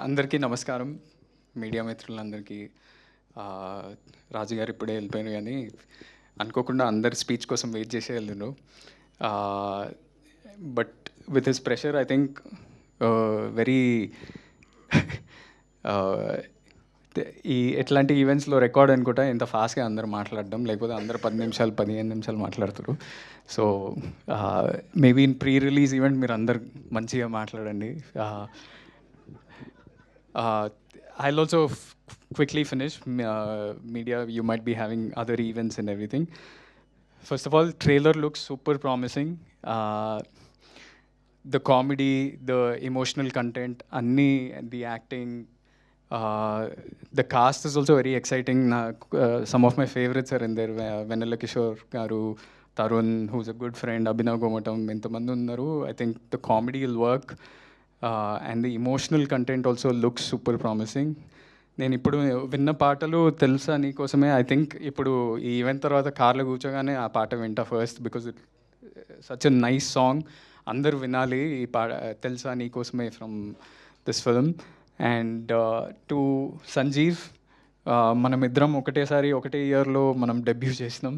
అందరికీ నమస్కారం. మీడియా మిత్రులందరికీ. రాజుగారు ఇప్పుడే వెళ్ళిపోయారు కానీ అనుకోకుండా అందరి స్పీచ్ కోసం వెయిట్ చేసే వెళ్ళారు but with his pressure I think very ఈ ఎట్లాంటి ఈవెంట్స్లో రికార్డ్ అనుకుంటా ఇంత ఫాస్ట్గా అందరు మాట్లాడడం లేకపోతే అందరు పది నిమిషాలు పదిహేను నిమిషాలు మాట్లాడుతారు. So maybe in pre release event మీరు అందరు మంచిగా మాట్లాడండి. I also quickly finish media you might be having other events in everything first of all trailer looks super promising the comedy the emotional content అన్నీ the acting the cast is also very exciting నా some of my favourites are in there Vennela Kishore garu Tarun who's a good friend Abhinav Gomatam ఎంతమంది ఉన్నారు. I think the comedy will work and the emotional content also looks super promising నేను ఇప్పుడు విన్న పాటలు తెలుసా నీ కోసమే I think ఇప్పుడు ఈ ఈవెంట్ తర్వాత కార్లో కూర్చోగానే ఆ పాట వింటా first because it such a nice song అందరూ వినాలి ఈ పాట తెలుసా నీకోసమే from this film and to Sanjeev మనం ఇద్దరం ఒకటేసారి ఒకటే ఇయర్లో మనం డెబ్యూ చేసినాం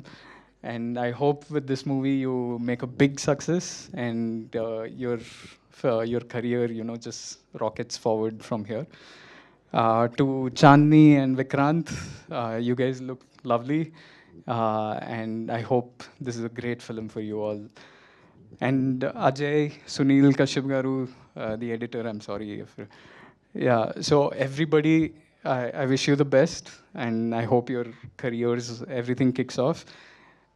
and I hope with this movie you make a big success and your your career you know just rockets forward from here uh, to Chandni and Vikrant, uh, you guys look lovely, uh, and I hope this is a great film for you all. And Ajay, Sunil Kashyap garu, uh, yeah, so everybody, I, I wish you the best, and I hope your careers, everything kicks off.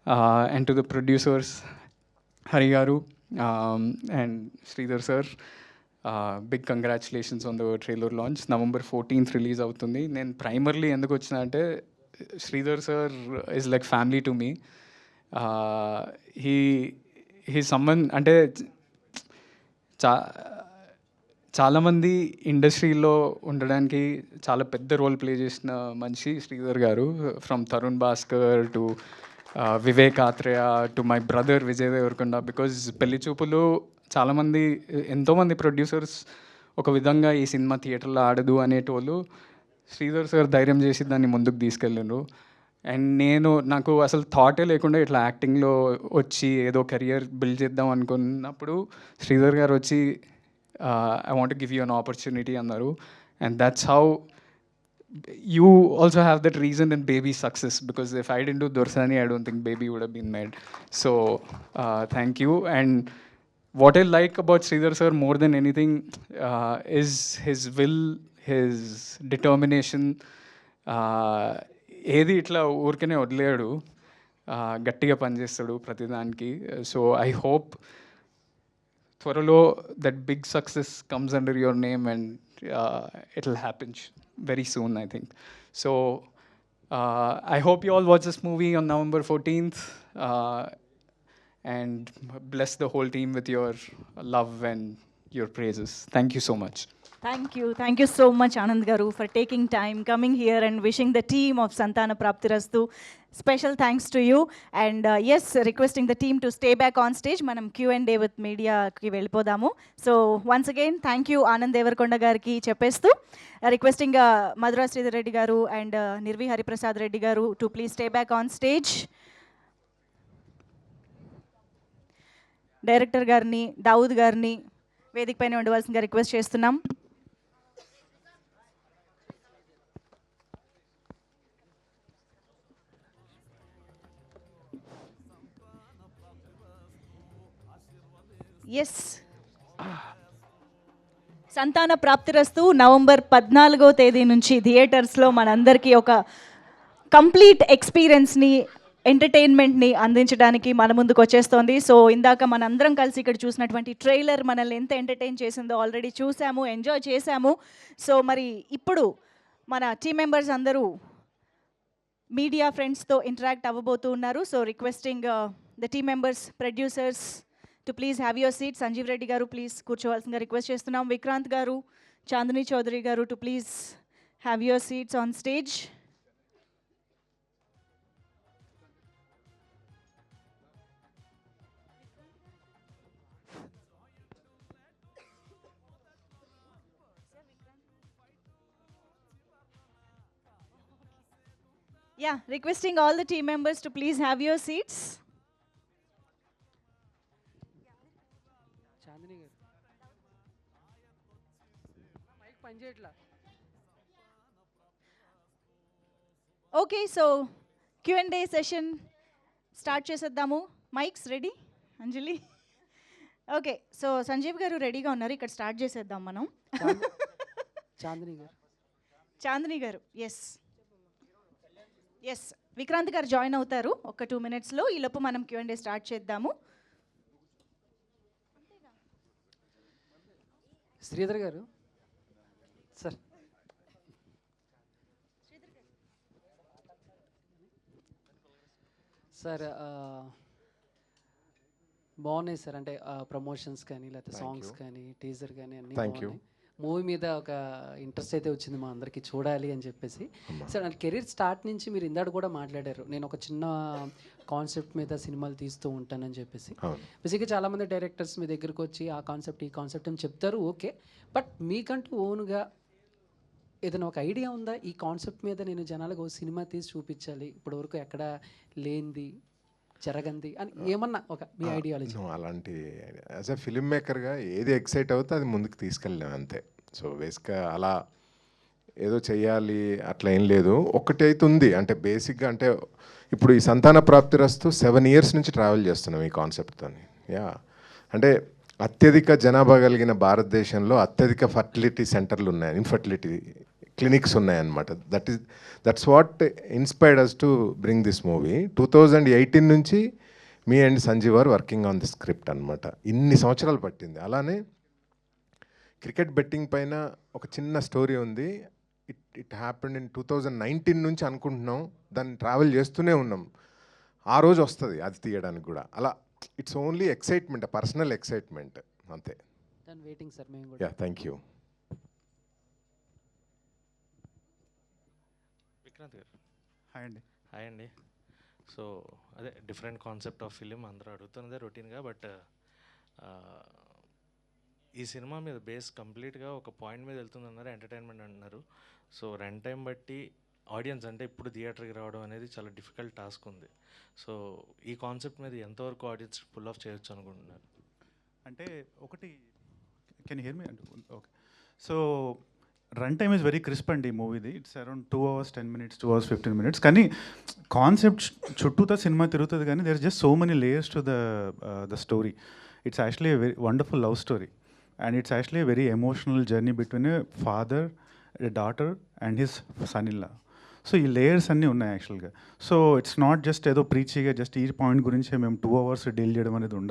Uh, and to the producers, Hari Garu um, and Sridhar sir, uh, big congratulations on the trailer launch November fourteenth release అవుతుంది నేను primarily ఎందుకు వచ్చిన అంటే Sridhar sir is like family to me he he someone అంటే చా చాలామంది ఇండస్ట్రీలో ఉండడానికి చాలా పెద్ద రోల్ ప్లే చేసిన మనిషి Sridhar garu. From Tarun Bhaskar to Vivek Athreya to my brother Vijay Deverakonda because Pelli Choopulu చాలామంది ఎంతోమంది ప్రొడ్యూసర్స్ ఒక విధంగా ఈ సినిమా థియేటర్లో ఆడదు అనేటోళ్ళు శ్రీధర్ సార్ ధైర్యం చేసి దాన్ని ముందుకు తీసుకెళ్ళిండ్రు. అండ్ నేను నాకు అసలు థాటే లేకుండా ఇట్లా యాక్టింగ్లో వచ్చి ఏదో కెరియర్ బిల్డ్ చేద్దాం అనుకున్నప్పుడు శ్రీధర్ గారు వచ్చి I want give you an opportunity అన్నారు and that's how you also have that reason in baby success because if I didn't do Dorsani, I don't think baby would have been made. So uh, thank you. And what I like about Sridhar sir more than anything uh, is his will, his determination. Uh, ఏది ఇట్లా ఊరికనే వదిలేడు uh, గట్టిగా పనిచేస్తాడు ప్రతిదానికి so I hope Twaralo, that big success comes under your name and uh, it'll happen very soon, I think. So uh, I hope you all watch this movie on November 14th uh, and bless the whole team with your love and your praises. Thank you so much. Thank you thank you so much Anand garu for taking time coming here and wishing the team of Santhana Prapthi Rasthu special thanks to you and as requesting the team to stay back on stage మనం Q and A with మీడియాకి వెళ్ళిపోదాము. So once again thank you Anand Deverakonda గారికి చెప్పేస్తూ requesting Madhura Sridhar Reddy గారు and Nirvi Hariprasad Reddy garu to please stay back on stage director గారిని దావుద్ గారిని వేదికపైన ఉండవలసిందిగా request చేస్తున్నాం. Yes సంతాన ప్రాప్తిరస్తు నవంబర్ పద్నాలుగో తేదీ నుంచి థియేటర్స్లో మనందరికీ ఒక కంప్లీట్ ఎక్స్పీరియన్స్ని ఎంటర్టైన్మెంట్ని అందించడానికి మన ముందుకు వచ్చేస్తోంది. సో ఇందాక మనందరం కలిసి ఇక్కడ చూసినటువంటి ట్రైలర్ మనల్ని ఎంత ఎంటర్టైన్ చేసిందో ఆల్రెడీ చూసాము ఎంజాయ్ చేశాము సో మరి ఇప్పుడు మన టీం మెంబర్స్ అందరూ మీడియా ఫ్రెండ్స్తో ఇంటరాక్ట్ అవ్వబోతూ ఉన్నారు. So requesting the team members producers to please have your seat Sanjeev Reddy garu please కూర్చోవలసిందిగా request చేస్తున్నాం. Vikrant garu Chandini Chowdary garu to please have your seats on stage Yeah, requesting all the team members to please have your seats. పనిచేయట్లా. Okay so Q and A session start చేసేద్దాము. Mics ready Anjali? Okay so Sanjeev garu రెడీగా ఉన్నారు. ఇక్కడ start చేసేద్దాం మనం. చాంది- చాందిని గారు. చాందిని గారు yes yes Vikrant గారు join అవుతారు. ఒక టూ మినిట్స్లో ఈ లోపు మనం క్యూ అండ్ డే స్టార్ట్ చేద్దాము. శ్రీధర్ గారు సార్. సార్ బాగున్నాయి సార్. అంటే ప్రమోషన్స్ కానీ లేకపోతే సాంగ్స్. కానీ టీజర్ కానీ అన్ని you. మూవీ మీద ఒక ఇంట్రెస్ట్ అయితే వచ్చింది మా అందరికి చూడాలి అని చెప్పేసి. సార్ అంటే కెరీర్ స్టార్ట్ నుంచి మీరు ఇందాక కూడా మాట్లాడారు. నేను ఒక చిన్న కాన్సెప్ట్ మీద సినిమాలు తీస్తూ ఉంటానని చెప్పేసి. బేసిక్గా చాలామంది డైరెక్టర్స్ మీ దగ్గరికి వచ్చి ఆ కాన్సెప్ట్ ఈ కాన్సెప్ట్ అని చెప్తారు ఓకే. బట్ మీకంటూ ఓన్గా ఏదైనా ఒక ఐడియా ఉందా? ఈ కాన్సెప్ట్ మీద నేను జనాలకు ఒక సినిమా తీసి చూపించాలి. ఇప్పటి వరకు ఎక్కడ లేనిది జరగంది అని ఏమన్నా ఒక మీ ఐడియాలజీ అలాంటి యాజ్ ఎ ఫిల్మ్ మేకర్గా ఏది ఎక్సైట్ అవుతే అది ముందుకు తీసుకెళ్ళాం అంతే. సో బేసిక్గా అలా ఏదో చెయ్యాలి అట్లా ఏం లేదు. ఒకటి అయితే ఉంది. అంటే బేసిక్గా అంటే ఇప్పుడు ఈ సంతాన ప్రాప్తిరస్తు సెవెన్ ఇయర్స్ నుంచి ట్రావెల్ చేస్తున్నాం ఈ కాన్సెప్ట్తో యా అంటే అత్యధిక జనాభా కలిగిన భారతదేశంలో అత్యధిక ఫర్టిలిటీ సెంటర్లు ఉన్నాయి. ఇన్ఫర్టిలిటీ క్లినిక్స్ ఉన్నాయన్నమాట that is that's what inspired us to bring this movie two thousand eighteen నుంచి me and Sanjeev are working on the script అనమాట ఇన్ని సంవత్సరాలు పట్టింది. అలానే క్రికెట్ బెట్టింగ్ పైన ఒక చిన్న స్టోరీ ఉంది. It it happened in two thousand nineteen నుంచి అనుకుంటున్నాం. దాన్ని ట్రావెల్ చేస్తూనే ఉన్నాం. ఆ రోజు వస్తుంది అది తీయడానికి కూడా. అలా it's only excitement personal excitement అంతే. Yeah thank you Vikranth garu. Hi అండి. హాయ్ అండి. సో అదే డిఫరెంట్ కాన్సెప్ట్ ఆఫ్ ఫిలిం అందరూ అడుగుతున్నదే రొటీన్గా బట్ ఈ సినిమా మీద బేస్ కంప్లీట్గా ఒక పాయింట్ మీద వెళ్తుందన్నారు ఎంటర్టైన్మెంట్ అంటున్నారు. సో రన్ టైం బట్టి ఆడియన్స్ అంటే ఇప్పుడు థియేటర్కి రావడం అనేది చాలా డిఫికల్ట్ టాస్క్ ఉంది. సో ఈ కాన్సెప్ట్ మీద ఎంతవరకు ఆడియన్స్ పుల్ ఆఫ్ చేయొచ్చు అనుకుంటున్నారు? అంటే ఒకటి can hear me? Okay. So run time is very crisp అండి ఈ మూవీది. It's around two hours ten minutes two hours fifteen minutes కానీ కాన్సెప్ట్ చుట్టూతో సినిమా తిరుగుతుంది కానీ there just so many layers to the the story it's actually very wonderful love story and it's actually very emotional journey between a father a daughter and his son ఇల్లా so ఈ layers అన్నీ ఉన్నాయి యాక్చువల్గా so it's not just ఏదో ప్రీచీగా just ఈ point గురించి మేము two hours deal చేయడం అనేది ఉండదు.